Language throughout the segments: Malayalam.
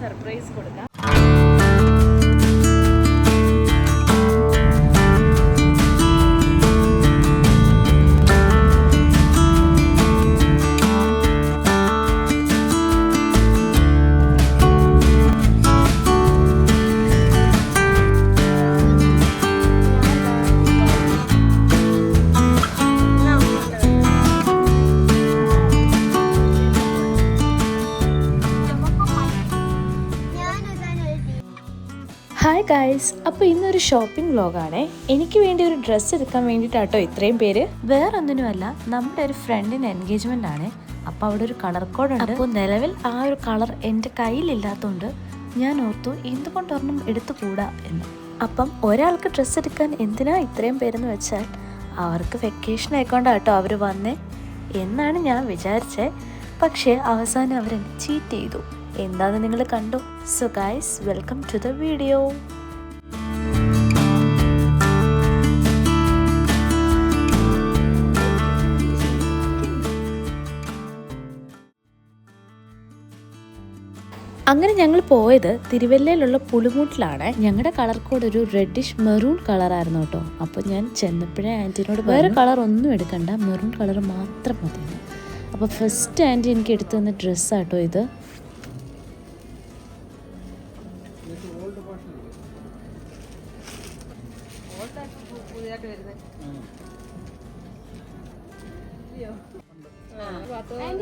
സർപ്രൈസ് കൊടുക്കാം. ഹായ് ഗായ്സ് അപ്പോൾ ഇന്നൊരു ഷോപ്പിംഗ് വ്ലോഗാണ് എനിക്ക് വേണ്ടി ഒരു ഡ്രസ്സ് എടുക്കാൻ വേണ്ടിയിട്ടാട്ടോ ഇത്രയും പേര്. വേറെ ഒന്നിനുമല്ല നമ്മുടെ ഒരു ഫ്രണ്ടിന് എൻഗേജ്മെന്റ് ആണ്. അപ്പോൾ അവിടെ ഒരു കളർ കോഡ് ഉണ്ട്. അപ്പോൾ നിലവിൽ ആ ഒരു കളർ എന്റെ കയ്യിലില്ലാത്തതുകൊണ്ട് ഞാൻ ഓർത്തു എന്തുകൊണ്ട് ഒരെണ്ണം എടുത്തുകൂടാ എന്ന്. അപ്പം ഒരാൾക്ക് ഡ്രസ്സ് എടുക്കാൻ എന്തിനാ ഇത്രയും പേരെന്ന് വെച്ചാൽ അവർക്ക് വെക്കേഷൻ ആയിക്കൊണ്ടാട്ടോ അവർ വന്നേ. എന്നാണ് ഞാൻ വിചാരിച്ചത് പക്ഷേ അവസാനം അവരെന്നെ ചീറ്റ് ചെയ്തു. എന്താന്ന് നിങ്ങൾ കണ്ടു? So guys welcome to the video അങ്ങനെ ഞങ്ങൾ പോയത് തിരുവല്ലയിലുള്ള പുളിമൂട്ടിലാണ്. ഞങ്ങളുടെ കളർ കോഡ് ഒരു റെഡിഷ് മെറൂൺ കളറായിരുന്നു കേട്ടോ. അപ്പോൾ ഞാൻ ചെന്നപ്പോഴേ ആന്റിനോട് വേറെ കളർ ഒന്നും എടുക്കണ്ട മെറൂൺ കളർ മാത്രം മതി അപ്പോൾ ഫസ്റ്റ് ആന്റി എനിക്ക് എടുത്തു തന്ന ഡ്രസ്സാട്ടോ ഇത്.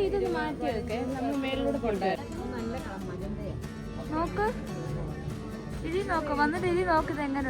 ഇതൊന്ന് മാറ്റി വെക്കേ. മേളിലൂടെ നോക്ക്. ഇരി നോക്ക്. വന്നിട്ട് ഇതി നോക്ക് ഇത് എങ്ങനെ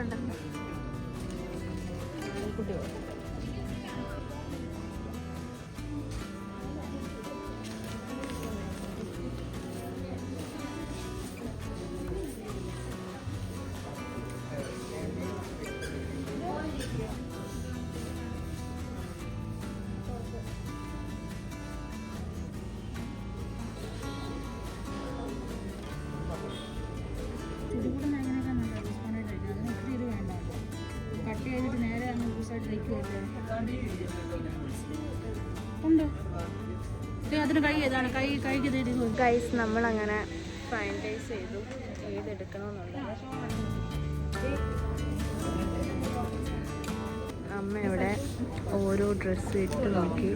ഉണ്ടെന്ന് അതിന് കൈ ഏതാണ്? കൈ കൈക്ക് ഗൈസ് നമ്മൾ അങ്ങനെ ഫൈനലൈസ് ചെയ്തു. ഏതെടുക്കണമെന്നുള്ളത്. അമ്മ ഇവിടെ ഓരോ ഡ്രസ്സ് ഇട്ട് നോക്കി.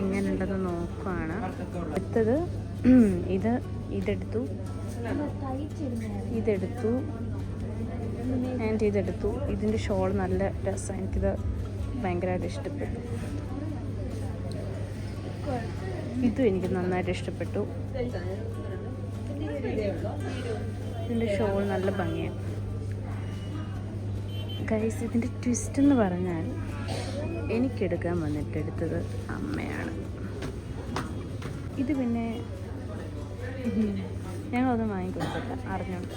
എങ്ങനെയുണ്ടെന്ന് നോക്കുവാണ്. അടുത്തത് ഇത് ഇതെടുത്തു. ഇതെടുത്തു. ആൻഡ് ചെയ്തെടുത്തു. ഇതിന്റെ ഷോൾ നല്ല രസമാണ് എനിക്കിത് ഭയങ്കരമായിട്ട് ഇഷ്ടപ്പെട്ടു. ഇതും എനിക്ക് നന്നായിട്ട് ഇഷ്ടപ്പെട്ടു. ഇതിന്റെ ഷോൾ നല്ല ഭംഗിയാണ് ഗൈസ് ഇതിന്റെ ട്വിസ്റ്റ് എന്ന് പറഞ്ഞാൽ എനിക്കെടുക്കാൻ വന്നിട്ട് എടുത്തത് അമ്മയാണ്. ഇത് പിന്നെ ഞങ്ങളൊന്നും വാങ്ങിക്കൊടുത്തില്ല. അറിഞ്ഞോണ്ട്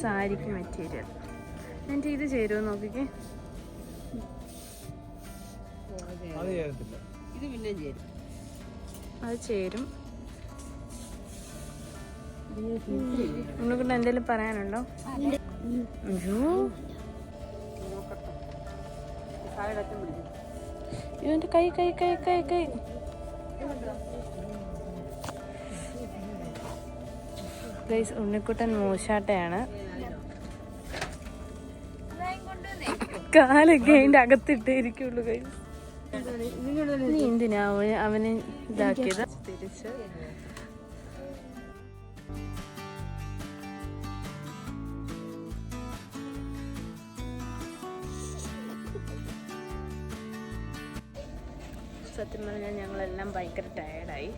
സാരിക്ക് മെറ്റീരിയൽ എന്നിട്ട് ഇത് ചേരുമോ നോക്കിക്കേ. ഇത് പിന്നെ ചേരും. അത് ചേരും. ഉണ്ണിക്കുട്ടൻ എന്തെങ്കിലും പറയാനുണ്ടോ? അയ്യോ. ഇവന്റെ കൈ കൈ കൈ കൈ കൈ. ഗൈസ് ഉണ്ണിക്കുട്ടൻ മൂശാട്ടയാണ്. കാലൊക്കെ അതിന്റെ അകത്തിട്ടേ ഇരിക്കുള്ളൂ ഗൈസ് നീ എന്തിനാ അവന് ഇതാക്കിയത്? തിരിച്ച് സത്യം പറഞ്ഞാൽ ഞങ്ങളെല്ലാം ഭയങ്കര ടയേർഡായി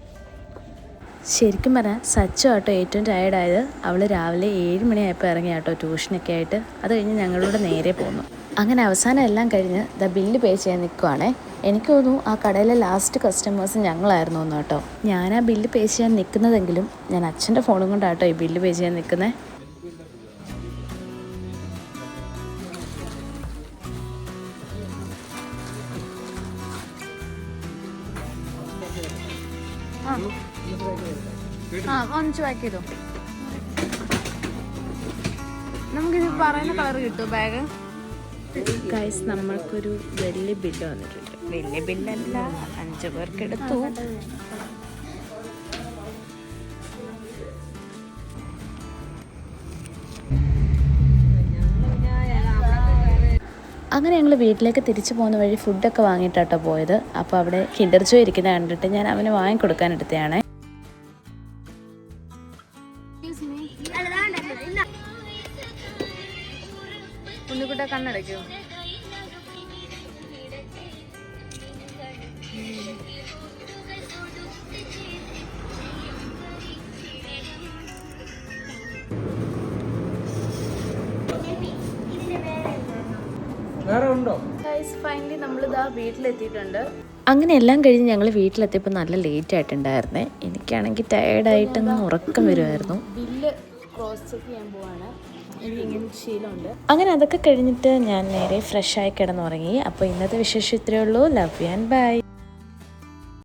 ശരിക്കും പറഞ്ഞാൽ സച്ചു ആട്ടോ ഏറ്റവും ടയർഡായത് അവൾ രാവിലെ ഏഴ് മണിയായപ്പോൾ ഇറങ്ങി ആട്ടോ ട്യൂഷനൊക്കെ ആയിട്ട്. അത് കഴിഞ്ഞ് ഞങ്ങളോട് നേരെ പോന്നു. അങ്ങനെ അവസാനം എല്ലാം കഴിഞ്ഞ് ദ ബില്ല് പേ ചെയ്യാൻ നിൽക്കുവാണേ എനിക്ക് തോന്നുന്നു ആ കടയിലെ ലാസ്റ്റ് കസ്റ്റമേഴ്സ് ഞങ്ങളായിരുന്നു ഒന്ന് കേട്ടോ. ഞാൻ ആ ബില്ല് പേ ചെയ്യാൻ നിൽക്കുന്നതെങ്കിലും ഞാൻ അച്ഛന്റെ ഫോണും കൊണ്ടാട്ടോ ഈ ബില്ല് പേ ചെയ്യാൻ നിൽക്കുന്നത് ആ. ഒന്നിച്ച് പാക്ക് ചെയ്തോ? നമുക്കിത് പറയുന്ന കളർ കിട്ടും ബാഗ് ഗൈസ് നമ്മൾക്കൊരു വലിയ ബില്ല് വന്നിട്ടുണ്ട്. വലിയ ബില്ലല്ല അഞ്ചു പേർക്ക് എടുത്തു. അങ്ങനെ ഞങ്ങൾ വീട്ടിലേക്ക് തിരിച്ചു പോകുന്ന വഴി ഫുഡൊക്കെ വാങ്ങിയിട്ടാട്ടോ പോയത്. അപ്പോൾ അവിടെ കിൻഡർ ഇരിക്കുന്ന ഇരിക്കുന്നത് കണ്ടിട്ട് ഞാൻ അവന് വാങ്ങിക്കൊടുക്കാൻ എടുത്തതാണ് വേറെ ഉണ്ടോ? ഫൈനലി നമ്മളിതാ വീട്ടിലെത്തിയിട്ടുണ്ട്. അങ്ങനെ എല്ലാം കഴിഞ്ഞ് ഞങ്ങൾ വീട്ടിലെത്തിയപ്പോൾ നല്ല ലേറ്റ് ആയിട്ടുണ്ടായിരുന്നേ. എനിക്കാണെങ്കിൽ ടയേർഡായിട്ടൊന്ന് ഉറക്കം വരുമായിരുന്നു ബില്ല് ക്രോസ് ചെക്ക് ചെയ്യാൻ പോവാണ്. അങ്ങനെ അതൊക്കെ കഴിഞ്ഞിട്ട് ഞാൻ നേരെ ഫ്രഷ് ആയി കിടന്നുറങ്ങി. അപ്പോൾ ഇന്നത്തെ വിശേഷം ഇത്രയേ ഉള്ളൂ. Love and by